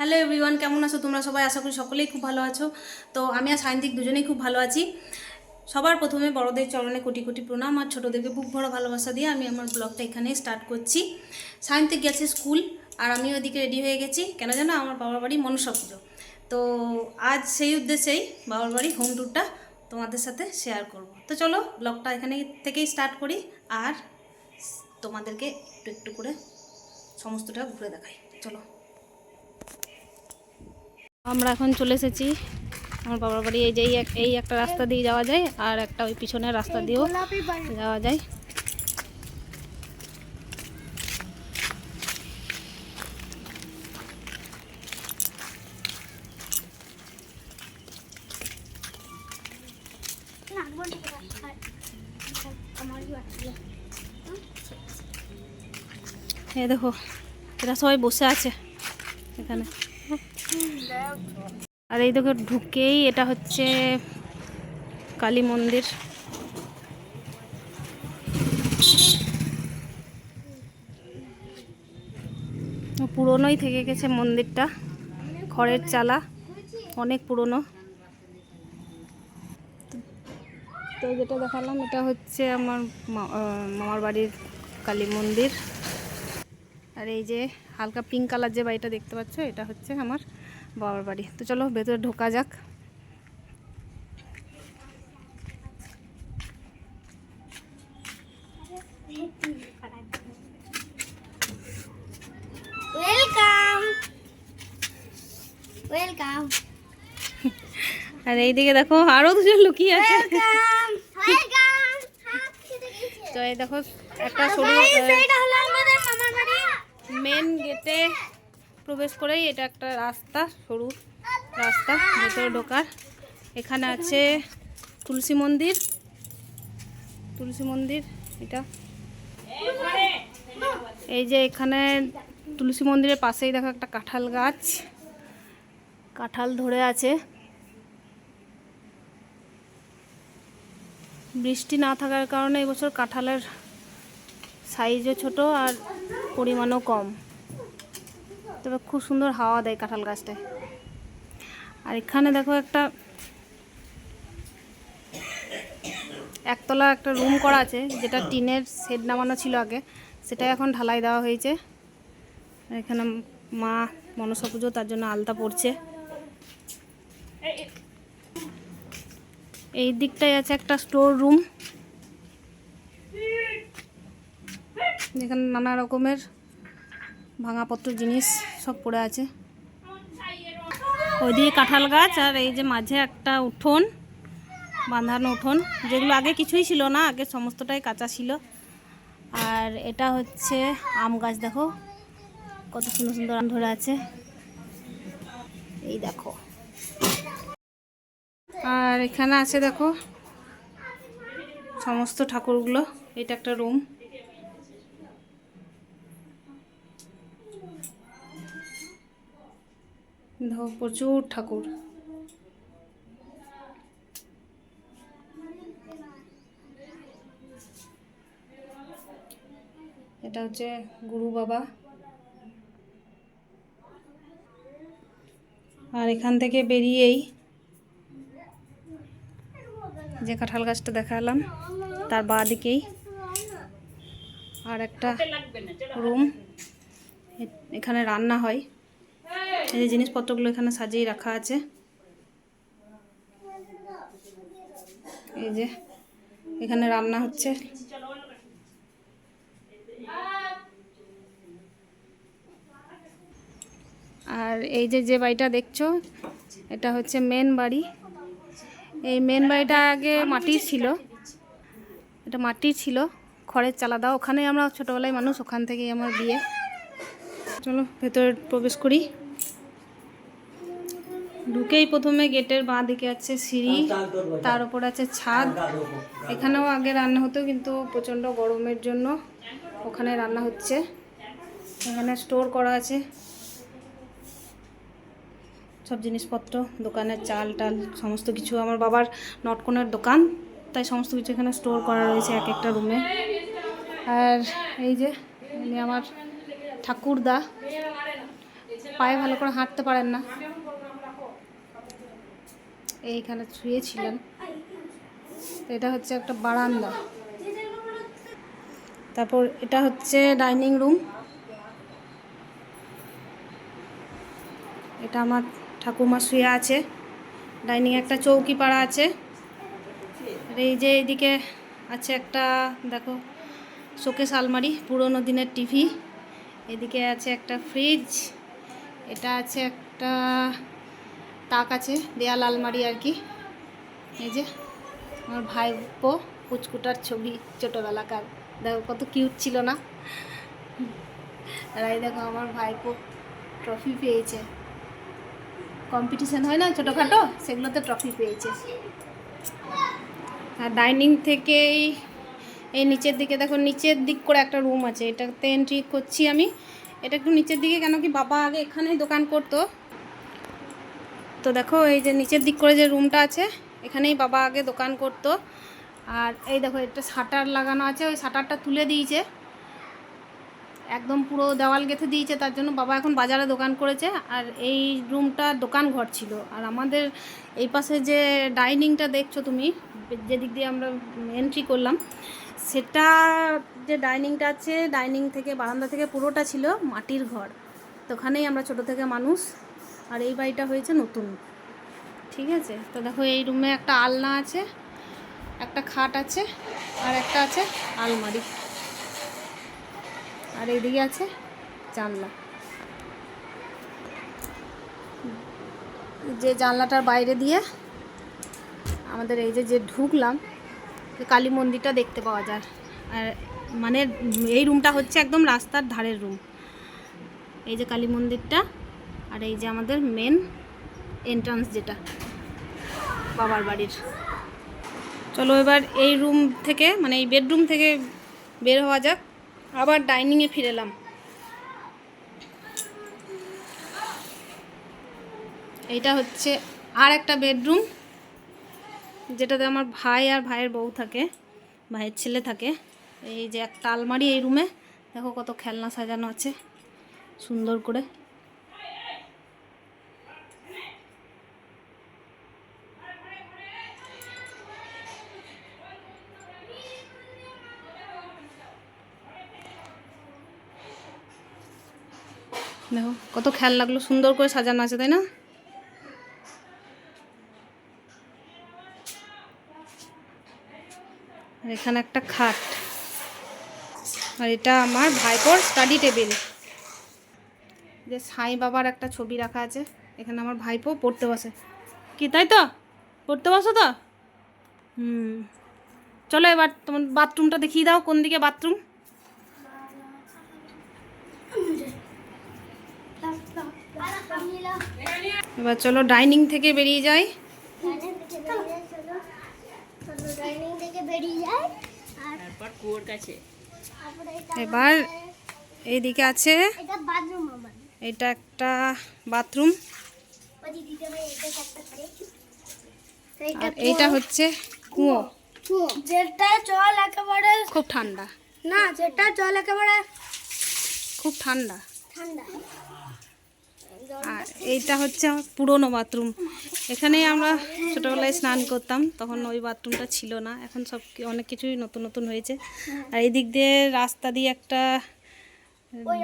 Hello everyone, কেমন আছো? তোমরা সবাই আশা করি সকলেই খুব ভালো আছো। তো আমি আর সায়ন্তিক দুজনেই খুব ভালো আছি। সবার প্রথমে বড়দের চরণে কোটি কোটি প্রণাম আর ছোটোদেরকে বুক ভরা ভালোবাসা দিয়ে আমি আমার ব্লগটা এখানে স্টার্ট করছি। সায়ন্তিক গেছে স্কুল আর আমিও ওদিকে রেডি হয়ে গেছি। কেন জানো? আমার বাবার বাড়ি মনসা পুজো। তো আজ সেই উদ্দেশ্যেই বাবার বাড়ি হোম ট্যুরটা তোমাদের সাথে শেয়ার করব। তো চলো ব্লগটা এখানে থেকেই স্টার্ট করি আর তোমাদেরকে একটু একটু করে সমস্তটা ঘুরে দেখাই। চলো। আমরা এখন চলে এসেছি। আমার বাবার বাড়ি এই যে এই এক- এই একটা রাস্তা দিয়ে যাওয়া যায় আর একটা ওই পিছনের রাস্তা দিয়েও যাওয়া যায়। এই দেখো এরা সবাই বসে আছে এখানে। আর এই দেখো ঢুকেই এটা হচ্ছে কালী মন্দির। পুরনোই থেকে গেছে মন্দিরটা খড়ের চালা, অনেক পুরনো। তো যেটা দেখালাম, এটা হচ্ছে আমার মামার বাড়ির কালী মন্দির। আর এই যে হালকা পিঙ্ক কালার যে বাড়িটা দেখতে পাচ্ছ, এটা হচ্ছে আমার বাবার বাড়ি। তো চলো ভেতরে ঢোকা যাক। ওয়েলকাম ওয়েলকাম আর এইদিকে দেখো আরও দুজন লুকিয়ে আছে। তো এই দেখো একটা সরু মামার বাড়ি। মেন গেটে প্রবেশ করেই এটা একটা রাস্তা, সরু রাস্তা, ভেতরে ঢোকার। এখানে আছে তুলসী মন্দির। তুলসী মন্দির, এটা। এই যে এখানে তুলসী মন্দিরের পাশেই দেখো একটা কাঁঠাল গাছ। কাঁঠাল ধরে আছে। বৃষ্টি না থাকার কারণে এবছর কাঁঠালের সাইজও ছোট আর পরিমাণও কম। তবে খুব সুন্দর হাওয়া দেয় কাঁঠাল গাছটায়। আর এখানে দেখো একটা একতলা একটা রুম করা আছে, যেটা টিনের শেড নামানো ছিল আগে। সেটা এখন ঢালাই দেওয়া হয়েছে। এখানে মা মনসা পুজো, তার জন্য আলতা পড়ছে এই দিকটায় আছে একটা স্টোর রুম। এখানে নানা রকমের ভাঙাপত্র জিনিস। সব পড়ে আছে। ওইদিকে কাঁঠাল গাছ আর এই যে মাঝে একটা উঠোন, বাঁধানো উঠোন, যেগুলো আগে কিছুই ছিল না, আগে সমস্তটাই কাঁচা ছিল। আর এটা হচ্ছে আম গাছ, দেখো। কত সুন্দর সুন্দর আম ধরে আছে। এই দেখো। আর এখানে আছে, দেখো, সমস্ত ঠাকুরগুলো। এটা একটা রুম। দেখো প্রচুর ঠাকুর। এটা হচ্ছে গুরু বাবা। আর এখান থেকে বেরিয়েই যে কাঁঠাল গাছটা দেখালাম তার বাঁ দিকেই। আর একটা রুম। এখানে রান্না হয়। এই যে জিনিসপত্রগুলো এখানে সাজিয়ে রাখা আছে। এই যে এখানে রান্না হচ্ছে। আর এই যে যে বাড়িটা দেখছ, এটা হচ্ছে মেন বাড়ি। এই মেন বাড়িটা আগে মাটির ছিল। এটা মাটির ছিল, খড়ের চালা দাও। ওখানেই আমরা ছোটোবেলায় মানুষ, ওখান থেকেই আমার বিয়ে। চলো, ভেতরে প্রবেশ করি। ঢুকেই প্রথমে গেটের বাঁ দিকে আছে সিঁড়ি, তার উপর আছে ছাদ। এখানেও আগে রান্না হতো, কিন্তু প্রচণ্ড গরমের জন্য ওখানে রান্না হচ্ছে। এখানে স্টোর করা আছে। সব জিনিসপত্র, দোকানের চাল টাল, সমস্ত কিছু। আমার বাবার নটকনের দোকান, তাই সমস্ত কিছু এখানে স্টোর করা রয়েছে এক একটা রুমে। আর এই যে আমার ঠাকুরদা। পায়ে ভালো করে হাঁটতে পারেন না। এইখানে শুয়েছিলেন। এটা হচ্ছে একটা বারান্দা। তারপর এটা হচ্ছে ডাইনিং রুম। এটা আমার ঠাকুমা শুয়ে আছে। ডাইনিং একটা চৌকি পাড়া আছে। এই যে এইদিকে আছে একটা, দেখো, শোকেস আলমারি, পুরোনো দিনের টিভি। এদিকে আছে একটা ফ্রিজ। এটা আছে একটা তাক আছে, দেয়াল আলমারি আর কি। এই যে আমার ভাইপো পুচকুটার ছবি, ছোটোবেলাকার। দেখো কত কিউট ছিল না? আর এই দেখো আমার ভাইপো ট্রফি পেয়েছে। কম্পিটিশন হয় না ছোটোখাটো? সেগুলোতে ট্রফি পেয়েছে। আর ডাইনিং থেকেই এই নিচের দিকে দেখো, নিচের দিক করে একটা রুম আছে। এটাতে এন্ট্রি করছি আমি। এটা একটু নিচের দিকে কেন কি বাবা আগে এখানেই দোকান করতো। তো দেখো, এই যে নিচের দিক করে যে রুমটা আছে, এখানেই বাবা আগে দোকান করতো। আর এই দেখো, একটা শাটার লাগানো আছে, ওই শাটারটা তুলে দিয়েছে। একদম পুরো দেওয়াল গেঁথে দিয়েছে, তার জন্য বাবা এখন বাজারে দোকান করেছে। আর এই রুমটা দোকান ঘর ছিল। আর আমাদের এই পাশে যে ডাইনিংটা দেখছ তুমি যেদিক দিয়ে আমরা এন্ট্রি করলাম, সেটা যে ডাইনিংটা আছে, ডাইনিং থেকে বারান্দা থেকে পুরোটা ছিল মাটির ঘর। তো ওখানেই আমরা ছোট থেকে মানুষ। আর এই বাড়িটা হয়েছে নতুন। ঠিক আছে? তো দেখো এই রুমে একটা আলনা আছে, একটা খাট আছে, আর একটা আছে আলমারি। আর এইদিকে আছে জানলা। যে জানলাটার বাইরে দিয়ে আমাদের এই যে যে ঢুকলাম কালী মন্দিরটা দেখতে পাওয়া যায়। আর মানে এই রুমটা হচ্ছে একদম রাস্তার ধারের রুম। এই যে কালী মন্দিরটা আর এই যে আমাদের মেন এন্ট্রান্স যেটা, বাবার বাড়ির। চলো এবার এই রুম থেকে মানে এই বেডরুম থেকে বের হওয়া যাক। আবার ডাইনিংয়ে ফিরে এলাম। এইটা হচ্ছে আর একটা বেডরুম যেটাতে আমার ভাই আর ভাইয়ের বউ থাকে, ভাইয়ের ছেলে থাকে। এই যে একটা আলমারি এই রুমে দেখো কত খেলনা সাজানো আছে, সুন্দর করে। দেখো, কত খেয়াল লাগল, সুন্দর করে সাজানো আছে, তাই না? আর এখানে একটা খাট। আর এটা আমার ভাইপোর স্টাডি টেবিল যে সাই বাবার একটা ছবি রাখা আছে, এখানে আমার ভাইপো পড়তে বসে। কি, তাই তো? পড়তে বসো তো? হুম। চলো এবার তোমার বাথরুমটা দেখিয়ে দাও, কোন দিকে বাথরুম এবার চলো ডাইনিং থেকে বেরিয়ে যাই। এবার এইদিকে আছে। এটা একটা বাথরুম। এটা আর এইটা হচ্ছে কুয়ো। যেটা জল একেবারে খুব ঠান্ডা। না যেটা জল একেবারে খুব ঠান্ডা। ঠান্ডা। আর এইটা হচ্ছে আমার পুরনো বাথরুম। এখানেই আমরা ছোটোবেলায় স্নান করতাম, তখন ওই বাথরুমটা ছিল না। এখন সব অনেক কিছুই নতুন নতুন হয়েছে। আর এই দিক দিয়ে রাস্তা দিয়ে একটা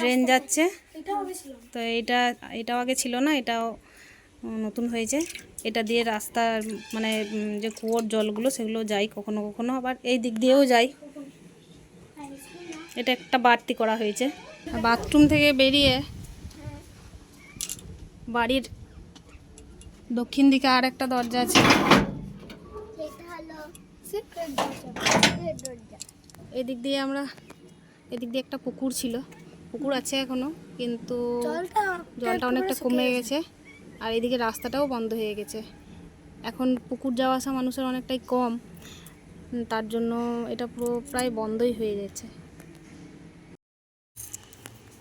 ড্রেন যাচ্ছে। তো এটা এটাও আগে ছিল না, এটাও নতুন হয়েছে। এটা দিয়ে রাস্তার মানে যে কুয়োর জলগুলো, সেগুলো যাই কখনো কখনো। আবার এই দিক দিয়েও যাই। এটা একটা বাড়তি করা হয়েছে। বাথরুম থেকে বেরিয়ে বাড়ির দক্ষিণ দিকে আর একটা দরজা আছে। এদিক দিয়ে আমরা এদিক দিয়ে একটা পুকুর ছিল। পুকুর আছে এখনও কিন্তু জলটা জলটা অনেকটা কমে গেছে। আর এদিকে রাস্তাটাও বন্ধ হয়ে গেছে। এখন পুকুর যাওয়া আসা মানুষের অনেকটাই কম। তার জন্য এটা পুরো প্রায় বন্ধই হয়ে গেছে।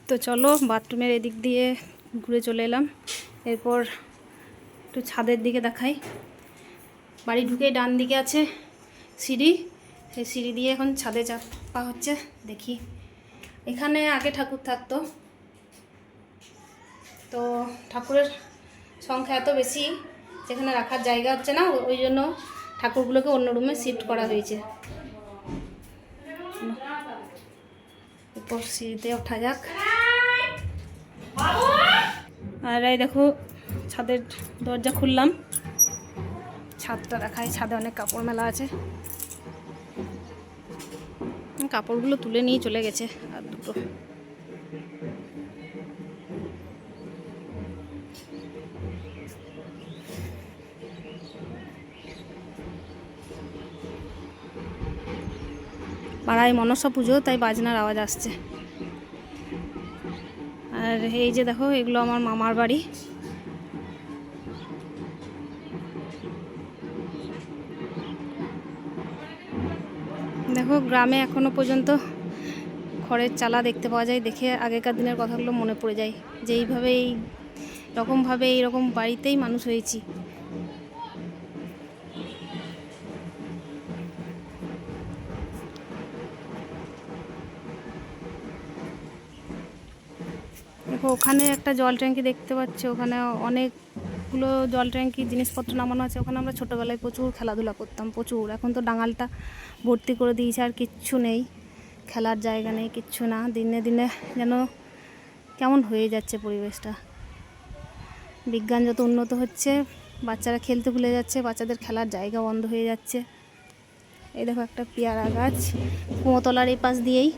তো চলো বাথরুমের এদিক দিয়ে ঘুরে চলে এলাম। এরপর একটু ছাদের দিকে দেখাই। বাড়ি ঢুকে ডান দিকে আছে সিঁড়ি। সেই সিঁড়ি দিয়ে এখন ছাদে চাপা হচ্ছে, দেখি। এখানে আগে ঠাকুর থাকতো। তো ঠাকুরের সংখ্যা এত বেশি, যেখানে রাখার জায়গা হচ্ছে না, ওই জন্য ঠাকুরগুলোকে অন্য রুমে শিফট করা হয়েছে। উপর সিঁড়িতে ওঠা যাক। আর এই দেখো, ছাদের দরজা খুললাম। ছাদটা দেখায় ছাদে অনেক কাপড় মেলা আছে। কাপড়গুলো তুলে নিয়ে চলে গেছে আর দুটো। পাড়ায় মনসা পুজো, তাই বাজনার আওয়াজ আসছে। আর এই যে দেখো, এগুলো আমার মামার বাড়ি। দেখো, গ্রামে এখনও পর্যন্ত খড়ের চালা দেখতে পাওয়া যায়। দেখে আগেকার দিনের কথাগুলো মনে পড়ে যায় যে এইভাবে এই রকমভাবে এইরকম বাড়িতেই মানুষ হয়েছি। ওখানে একটা জল ট্যাঙ্কি দেখতে পাচ্ছি, ওখানে অনেকগুলো জল ট্যাঙ্কি জিনিসপত্র নামানো আছে। ওখানে আমরা ছোটোবেলায় প্রচুর খেলাধুলা করতাম, প্রচুর। এখন তো ডাঙালটা ভর্তি করে দিয়েছে আর কিচ্ছু নেই, খেলার জায়গা নেই, কিচ্ছু না। দিনে দিনে যেন কেমন হয়ে যাচ্ছে পরিবেশটা। বিজ্ঞান যত উন্নত হচ্ছে, বাচ্চারা খেলতে ভুলে যাচ্ছে, বাচ্চাদের খেলার জায়গা বন্ধ হয়ে যাচ্ছে। এই দেখো একটা পেয়ারা গাছ কুমোতলার এই পাশ দিয়েই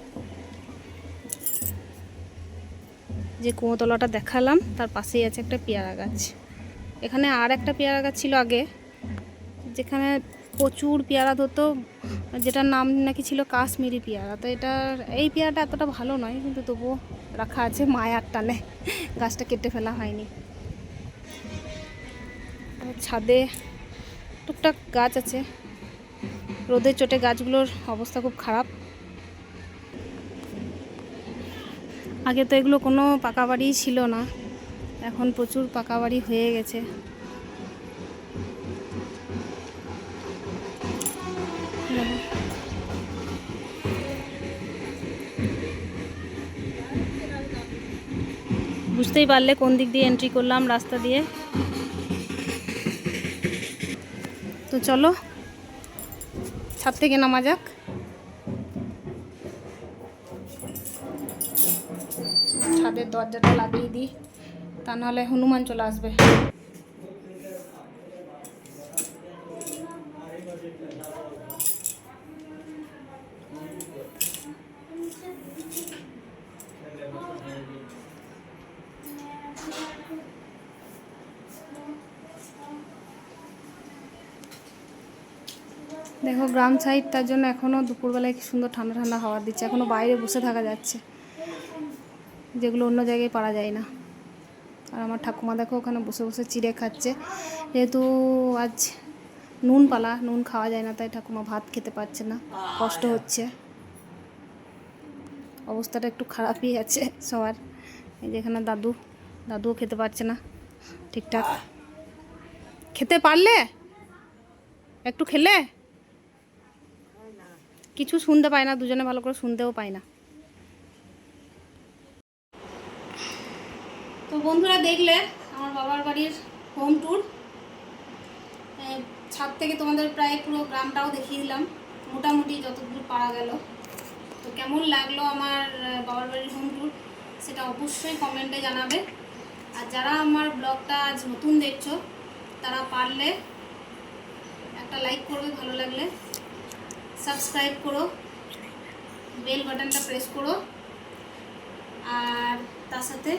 যে কুমোতলাটা দেখালাম, তার পাশেই আছে একটা পেয়ারা গাছ। এখানে আর একটা পেয়ারা গাছ ছিল আগে, যেখানে প্রচুর পেয়ারা ধরতো, যেটার নাম নাকি ছিল কাশ্মীরি পেয়ারা। তো এটার, এই পেয়ারাটা এতটা ভালো নয়, কিন্তু তবুও রাখা আছে মায়ার টানে। গাছটা কেটে ফেলা হয়নি। ছাদে টুকটাক গাছ আছে। রোদের চোটে গাছগুলোর অবস্থা খুব খারাপ। আগে তো এগুলো কোনো পাকা বাড়ি ছিল না। এখন প্রচুর পাকা বাড়ি হয়ে গেছে। বুঝতেই পারলে কোন দিক দিয়ে এন্ট্রি করলাম, রাস্তা দিয়ে। তো চলো, ছাদ থেকে নামা যাক। ছাদের দরজাটা লাগিয়ে দিই, তা নাহলে হনুমান চলে আসবে। দেখো, গ্রাম সাইড তার জন্য এখনও দুপুরবেলায় কি সুন্দর ঠান্ডা ঠান্ডা হাওয়া দিচ্ছে এখনও বাইরে বসে থাকা যাচ্ছে। যেগুলো অন্য জায়গায় পারা যায় না। আর আমার ঠাকুমা দেখো ওখানে বসে বসে চিড়ে খাচ্ছে। যেহেতু আজ নুন পালা নুন খাওয়া যায় না, তাই ঠাকুমা ভাত খেতে পারছে না। কষ্ট হচ্ছে। অবস্থাটা একটু খারাপই আছে সবার। এই যে এখানে দাদু, দাদুও খেতে পারছে না ঠিকঠাক। খেতে পারলে? একটু খেলে? কিছু শুনতে পায় না, দুজনে ভালো করে শুনতেও পায় না। বন্ধুরা দেখলে আমার বাবার বাড়ির হোম ট্যুর ছাদ থেকে তোমাদের প্রায় পুরো গ্রামটাও দেখিয়ে দিলাম। মোটামুটি যতদূর পারা গেল। তো কেমন লাগল আমার বাবার বাড়ির হোম ট্যুর সেটা অবশ্যই কমেন্টে জানাবে। আর যারা আমার ব্লগটা আজ নতুন দেখছ, তারা পারলে একটা লাইক করবে ভালো লাগলে। সাবস্ক্রাইব করো। বেল বাটনটা প্রেস করো। আর তার সাথে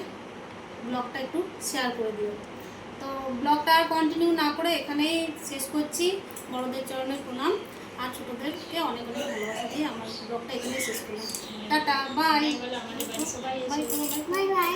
ব্লগটা একটু শেয়ার করে দিও। তো ব্লগটা আর কন্টিনিউ না করে এখানেই শেষ করছি। বড়দের চরণে প্রণাম। আর ছোটোদেরকে অনেক অনেক ভালোবাসা দিয়ে আমার ব্লগটা এখানেই শেষ করলাম। Tata bye bye bye